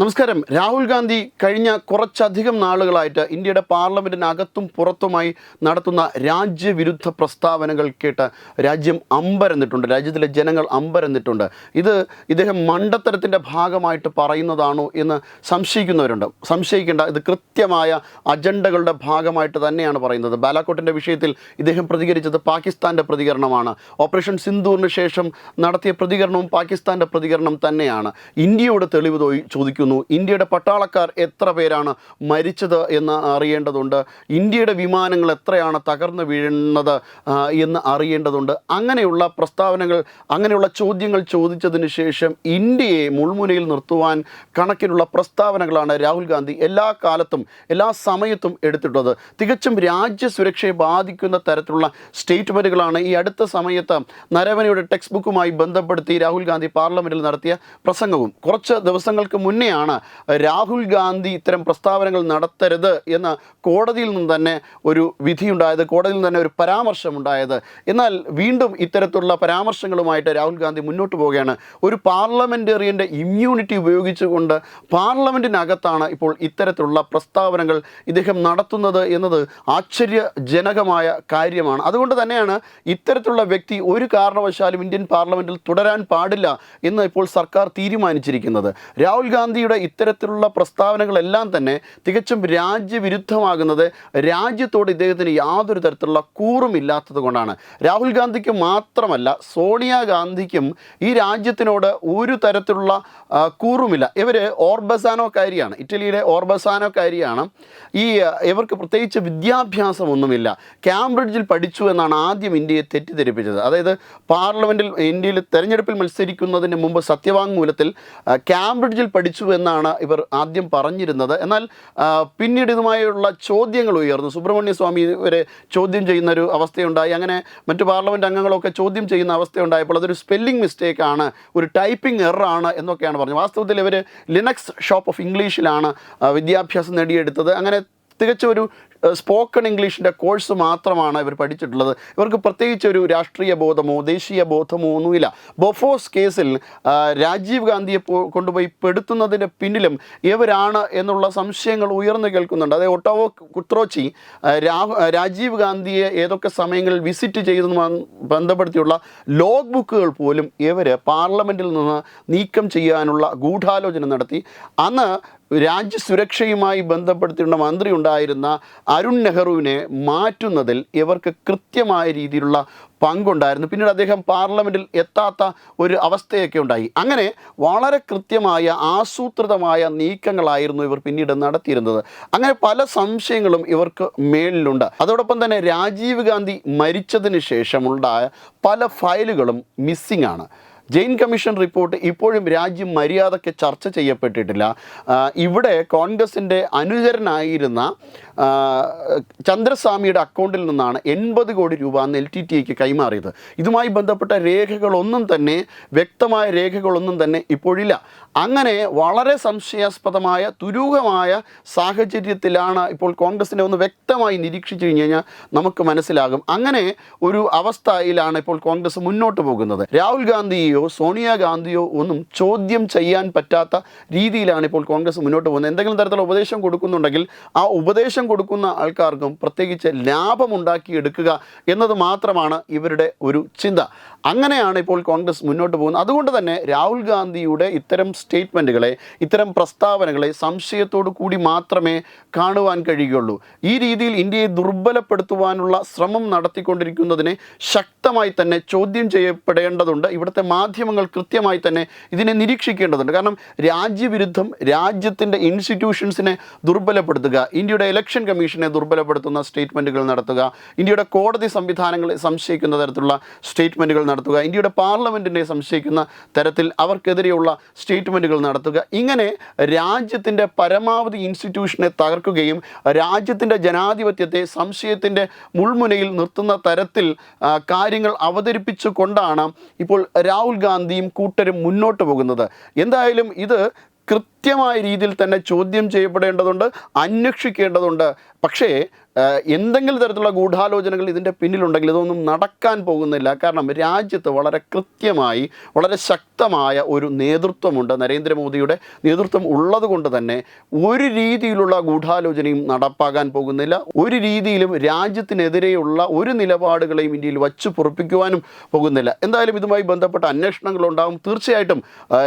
നമസ്കാരം. രാഹുൽ ഗാന്ധി കഴിഞ്ഞ കുറച്ചധികം നാളുകളായിട്ട് ഇന്ത്യയുടെ പാർലമെന്റിനകത്തും പുറത്തുമായി നടത്തുന്ന രാജ്യവിരുദ്ധ പ്രസ്താവനകൾ കേട്ട് രാജ്യം അമ്പരന്നിട്ടുണ്ട്. രാജ്യത്തിലെ ജനങ്ങൾ അമ്പരന്നിട്ടുണ്ട്. ഇത് ഇദ്ദേഹം മണ്ടത്തരത്തിന്റെ ഭാഗമായിട്ട് പറയുന്നതാണോ എന്ന് സംശയിക്കുന്നവരുണ്ട്. സംശയിക്കേണ്ട ഇത് കൃത്യമായ അജണ്ടകളുടെ ഭാഗമായിട്ട് തന്നെയാണ് പറയുന്നത്. ബാലാക്കോട്ടിന്റെ വിഷയത്തിൽ ഇദ്ദേഹം പ്രതികരിച്ചത് പാകിസ്ഥാന്റെ പ്രതികരണമാണ്. ഓപ്പറേഷൻ സിന്ധൂറിന് ശേഷം നടത്തിയ പ്രതികരണവും പാകിസ്ഥാന്റെ പ്രതികരണം തന്നെയാണ്. ഇന്ത്യയോട് തെളിവ് തോയി- ചോദിക്കുന്നു ഇന്ത്യയുടെ പട്ടാളക്കാർ എത്ര പേരാണ് മരിച്ചത് എന്ന് അറിയേണ്ടതുണ്ട്. ഇന്ത്യയുടെ വിമാനങ്ങൾ എത്രയാണ് തകർന്നു വീഴുന്നത് എന്ന് അറിയേണ്ടതുണ്ട്. അങ്ങനെയുള്ള പ്രസ്താവനകൾ അങ്ങനെയുള്ള ചോദ്യങ്ങൾ ചോദിച്ചതിന് ശേഷം ഇന്ത്യയെ മുൾമുനയിൽ നിർത്തുവാൻ കണക്കിനുള്ള പ്രസ്താവനകളാണ് രാഹുൽ ഗാന്ധി എല്ലാ കാലത്തും എല്ലാ സമയത്തും എടുത്തിട്ടുള്ളത്. തികച്ചും രാജ്യസുരക്ഷയെ ബാധിക്കുന്ന തരത്തിലുള്ള സ്റ്റേറ്റ്മെന്റുകളാണ് ഈ അടുത്ത സമയത്ത് നരവനയുടെ ടെക്സ്റ്റ് ബുക്കുമായി ബന്ധപ്പെടുത്തി രാഹുൽ ഗാന്ധി പാർലമെന്റിൽ നടത്തിയ പ്രസംഗവും. കുറച്ച് ദിവസങ്ങൾക്ക് മുന്നെയാണ് രാഹുൽ ഗാന്ധി ഇത്തരം പ്രസ്താവനകൾ നടത്തരുത് എന്ന് കോടതിയിൽ നിന്ന് തന്നെ ഒരു വിധിയുണ്ടായത് കോടതിയിൽ നിന്ന് തന്നെ ഒരു പരാമർശമുണ്ടായത്. എന്നാൽ വീണ്ടും ഇത്തരത്തിലുള്ള പരാമർശങ്ങളുമായിട്ട് രാഹുൽ ഗാന്ധി മുന്നോട്ട് പോവുകയാണ്. ഒരു പാർലമെന്റേറിയന്റെ ഇമ്മ്യൂണിറ്റി ഉപയോഗിച്ചുകൊണ്ട് പാർലമെന്റിനകത്താണ് ഇപ്പോൾ ഇത്തരത്തിലുള്ള പ്രസ്താവനകൾ ഇദ്ദേഹം നടത്തുന്നത് എന്നത് ആശ്ചര്യജനകമായ കാര്യമാണ്. അതുകൊണ്ട് തന്നെയാണ് ഇത്തരത്തിലുള്ള വ്യക്തി ഒരു കാരണവശാലും ഇന്ത്യൻ പാർലമെന്റിൽ തുടരാൻ പാടില്ല എന്ന് ഇപ്പോൾ സർക്കാർ തീരുമാനിച്ചിരിക്കുന്നത്. രാഹുൽ ഗാന്ധിയുടെ ഇത്തരത്തിലുള്ള പ്രസ്താവനകളെല്ലാം തന്നെ തികച്ചും രാജ്യവിരുദ്ധമാകുന്നത് രാജ്യത്തോട് ഇദ്ദേഹത്തിന് യാതൊരു തരത്തിലുള്ള കൂറും ഇല്ലാത്തത് കൊണ്ടാണ്. രാഹുൽ ഗാന്ധിക്ക് മാത്രമല്ല സോണിയാഗാന്ധിക്കും ഈ രാജ്യത്തിനോട് ഒരു തരത്തിലുള്ള കൂറുമില്ല. ഇവർ ഓർബസാനോക്കാരിയാണ്. ഇറ്റലിയിലെ ഓർബസാനോക്കാരിയാണ്. ഈ ഇവർക്ക് പ്രത്യേകിച്ച് വിദ്യാഭ്യാസമൊന്നുമില്ല. കാംബ്രിഡ്ജിൽ പഠിച്ചു എന്നാണ് ആദ്യം ഇന്ത്യയെ തെറ്റിദ്ധരിപ്പിച്ചത്. അതായത് പാർലമെന്റിൽ ഇന്ത്യയിൽ തെരഞ്ഞെടുപ്പിൽ മത്സരിക്കുന്നതിന് മുമ്പ് സത്യവാങ്മൂലത്തിൽ കാംബ്രിഡ്ജിൽ പഠിച്ചു എന്നാണ് ഇവർ ആദ്യം പറഞ്ഞിരുന്നത്. എന്നാൽ പിന്നീട് ഇതുമായുള്ള ചോദ്യങ്ങൾ ഉയർന്നു. സുബ്രഹ്മണ്യ സ്വാമി ഇവരെ ചോദ്യം ചെയ്യുന്ന ഒരു അവസ്ഥയുണ്ടായി. അങ്ങനെ മറ്റു പാർലമെന്റ് അംഗങ്ങളൊക്കെ ചോദ്യം ചെയ്യുന്ന അവസ്ഥയുണ്ടായപ്പോൾ അതൊരു സ്പെല്ലിംഗ് മിസ്റ്റേക്ക് ആണ് ഒരു ടൈപ്പിംഗ് എററാണ് എന്നൊക്കെയാണ് പറഞ്ഞത്. വാസ്തവത്തിൽ ഇവർ ലിനക്സ് ഷോപ്പ് ഓഫ് ഇംഗ്ലീഷിലാണ് വിദ്യാഭ്യാസം നേടിയെടുത്തത്. അങ്ങനെ തികച്ചും ഒരു സ്പോക്കൺ ഇംഗ്ലീഷിന്റെ കോഴ്സ് മാത്രമാണ് ഇവർ പഠിച്ചിട്ടുള്ളത്. ഇവർക്ക് പ്രത്യേകിച്ച് ഒരു രാഷ്ട്രീയ ബോധമോ ദേശീയ ബോധമോ ഒന്നുമില്ല. ബൊഫോസ് കേസിൽ രാജീവ് ഗാന്ധിയെ കൊണ്ടുപോയി പെടുത്തുന്നതിന്റെ പിന്നിലും ഇവരാണ് എന്നുള്ള സംശയങ്ങൾ ഉയർന്നു കേൾക്കുന്നുണ്ട്. അതായത് ഒട്ടോവോ കുത്രോച്ചി രാജീവ് ഗാന്ധിയെ ഏതൊക്കെ സമയങ്ങളിൽ വിസിറ്റ് ചെയ്തതുമായി ബന്ധപ്പെടുത്തിയുള്ള ലോഗ് ബുക്കുകൾ പോലും ഇവർ പാർലമെന്റിൽ നിന്ന് നീക്കം ചെയ്യാനുള്ള ഗൂഢാലോചന നടത്തി. അന്ന് രാജ്യസുരക്ഷയുമായി ബന്ധപ്പെടുത്തിയുള്ള മന്ത്രി ഉണ്ടായിരുന്ന അരുൺ നെഹ്റുവിനെ മാറ്റുന്നതിൽ ഇവർക്ക് കൃത്യമായ രീതിയിലുള്ള പങ്കുണ്ടായിരുന്നു. പിന്നീട് അദ്ദേഹം പാർലമെന്റിൽ എത്താത്ത ഒരു അവസ്ഥയൊക്കെ ഉണ്ടായി. അങ്ങനെ വളരെ കൃത്യമായ ആസൂത്രിതമായ നീക്കങ്ങളായിരുന്നു ഇവർ പിന്നീട് നടത്തിയിരുന്നത്. അങ്ങനെ പല സംശയങ്ങളും ഇവർക്ക് മേളിലുണ്ട് അതോടൊപ്പം തന്നെ രാജീവ് ഗാന്ധി മരിച്ചതിന് ശേഷമുണ്ടായ പല ഫയലുകളും മിസ്സിംഗ് ആണ്. ജെയിൻ കമ്മീഷൻ റിപ്പോർട്ട് ഇപ്പോഴും രാജ്യം മര്യാദയ്ക്ക് ചർച്ച ചെയ്യപ്പെട്ടിട്ടില്ല. ഇവിടെ കോൺഗ്രസിന്റെ അനുചരനായിരുന്ന ചന്ദ്രസ്വാമിയുടെ അക്കൗണ്ടിൽ നിന്നാണ് എൺപത് കോടി രൂപ എൽ ടി ടി കൈമാറിയത്. ഇതുമായി ബന്ധപ്പെട്ട രേഖകളൊന്നും തന്നെ വ്യക്തമായ രേഖകളൊന്നും തന്നെ ഇപ്പോഴില്ല. അങ്ങനെ വളരെ സംശയാസ്പദമായ ദുരൂഹമായ സാഹചര്യത്തിലാണ് ഇപ്പോൾ കോൺഗ്രസിനെ ഒന്ന് വ്യക്തമായി നിരീക്ഷിച്ചു കഴിഞ്ഞ് കഴിഞ്ഞാൽ നമുക്ക് മനസ്സിലാകും. അങ്ങനെ ഒരു അവസ്ഥയിലാണ് ഇപ്പോൾ കോൺഗ്രസ് മുന്നോട്ട് പോകുന്നത്. രാഹുൽ ഗാന്ധിയോ സോണിയാഗാന്ധിയോ ഒന്നും ചോദ്യം ചെയ്യാൻ പറ്റാത്ത രീതിയിലാണ് ഇപ്പോൾ കോൺഗ്രസ് മുന്നോട്ട് പോകുന്നത്. എന്തെങ്കിലും തരത്തിലുള്ള ഉപദേശം കൊടുക്കുന്നുണ്ടെങ്കിൽ ആ ഉപദേശം കൊടുക്കുന്ന ആൾക്കാർക്കും പ്രത്യേകിച്ച് ലാഭമുണ്ടാക്കിയെടുക്കുക എന്നത് മാത്രമാണ് ഇവരുടെ ഒരു ചിന്ത. അങ്ങനെയാണ് ഇപ്പോൾ കോൺഗ്രസ് മുന്നോട്ട് പോകുന്നത്. അതുകൊണ്ട് തന്നെ രാഹുൽ ഗാന്ധിയുടെ ഇത്തരം സ്റ്റേറ്റ്മെന്റുകളെ ഇത്തരം പ്രസ്താവനകളെ സംശയത്തോടു കൂടി മാത്രമേ കാണുവാൻ കഴിയുകയുള്ളൂ. ഈ രീതിയിൽ ഇന്ത്യയെ ദുർബലപ്പെടുത്തുവാനുള്ള ശ്രമം നടത്തിക്കൊണ്ടിരിക്കുന്നതിനെ ശക്തമായി തന്നെ ചോദ്യം ചെയ്യപ്പെടേണ്ടതുണ്ട്. ഇവിടുത്തെ മാധ്യമങ്ങൾ കൃത്യമായി തന്നെ ഇതിനെ നിരീക്ഷിക്കേണ്ടതുണ്ട്. കാരണം രാജ്യവിരുദ്ധം രാജ്യത്തിന്റെ ഇൻസ്റ്റിറ്റ്യൂഷൻസിനെ ദുർബലപ്പെടുത്തുക ഇന്ത്യയുടെ ഇലക്ഷൻ കമ്മീഷനെ ദുർബലപ്പെടുത്തുന്ന സ്റ്റേറ്റ്മെന്റുകൾ നടത്തുക ഇന്ത്യയുടെ കോടതി സംവിധാനങ്ങളെ സംശയിക്കുന്ന തരത്തിലുള്ള സ്റ്റേറ്റ്മെന്റുകൾ നടത്തുക ഇന്ത്യയുടെ പാർലമെന്റിനെ സംശയിക്കുന്ന തരത്തിൽ അവർക്കെതിരെയുള്ള സ്റ്റേറ്റ്മെന്റുകൾ നടത്തുക. ഇങ്ങനെ രാജ്യത്തിന്റെ പരമാവധി ഇൻസ്റ്റിറ്റ്യൂഷനെ തകർക്കുകയും രാജ്യത്തിന്റെ ജനാധിപത്യത്തെ സംശയത്തിന്റെ മുൾമുനയിൽ നിർത്തുന്ന തരത്തിൽ കാര്യങ്ങൾ അവതരിപ്പിച്ചു കൊണ്ടാണ് ഇപ്പോൾ രാഹുൽ ഗാന്ധിയും കൂട്ടരും മുന്നോട്ട് പോകുന്നത്. എന്തായാലും ഇത് കൃത്യമായ രീതിയിൽ തന്നെ ചോദ്യം ചെയ്യപ്പെടേണ്ടതുണ്ട് അന്വേഷിക്കേണ്ടതുണ്ട്. പക്ഷേ എന്തെങ്കിലും തരത്തിലുള്ള ഗൂഢാലോചനകൾ ഇതിന്റെ പിന്നിലുണ്ടെങ്കിൽ ഇതൊന്നും നടക്കാൻ പോകുന്നില്ല. കാരണം രാജ്യത്ത് വളരെ കൃത്യമായി വളരെ ശക്തമായ ഒരു നേതൃത്വമുണ്ട്. നരേന്ദ്രമോദിയുടെ നേതൃത്വം ഉള്ളതുകൊണ്ട് തന്നെ ഒരു രീതിയിലുള്ള ഗൂഢാലോചനയും നടപ്പാകാൻ പോകുന്നില്ല. ഒരു രീതിയിലും രാജ്യത്തിനെതിരെയുള്ള ഒരു നിലപാടുകളെയും ഇന്ത്യയിൽ വച്ചു പൊറപ്പിക്കുവാനും പോകുന്നില്ല. എന്തായാലും ഇതുമായി ബന്ധപ്പെട്ട അന്വേഷണങ്ങൾ ഉണ്ടാകും തീർച്ചയായിട്ടും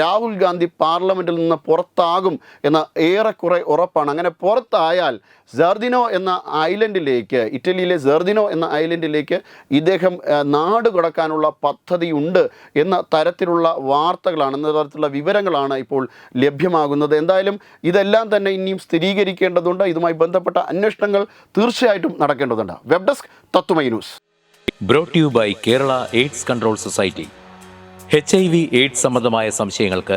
രാഹുൽ ഗാന്ധി പാർലമെന്റിൽ നിന്ന് പുറത്താകും എന്ന ഏറെക്കുറെ ഉറപ്പാണ്. അങ്ങനെ പുറത്തായാൽ ജെർദിനോ എന്ന ഐലൻഡിലേക്ക് ഇറ്റലിയിലെ ജെർദിനോ എന്ന ഐലൻഡിലേക്ക് ഇദ്ദേഹം നാട് കടക്കാനുള്ള പദ്ധതിയുണ്ട് എന്ന തരത്തിലുള്ള വാർത്തകളാണ് എന്ന തരത്തിലുള്ള വിവരങ്ങളാണ് ഇപ്പോൾ ലഭ്യമാകുന്നത്. എന്തായാലും ഇതെല്ലാം തന്നെ ഇനിയും സ്ഥിരീകരിക്കേണ്ടതുണ്ട്. ഇതുമായി ബന്ധപ്പെട്ട അന്വേഷണങ്ങൾ തീർച്ചയായിട്ടും നടക്കേണ്ടതുണ്ട്. Web desk Tatwamayi news. Brought you by Kerala AIDS control society H I V AIDS സംബന്ധമായ സംശയങ്ങൾക്ക്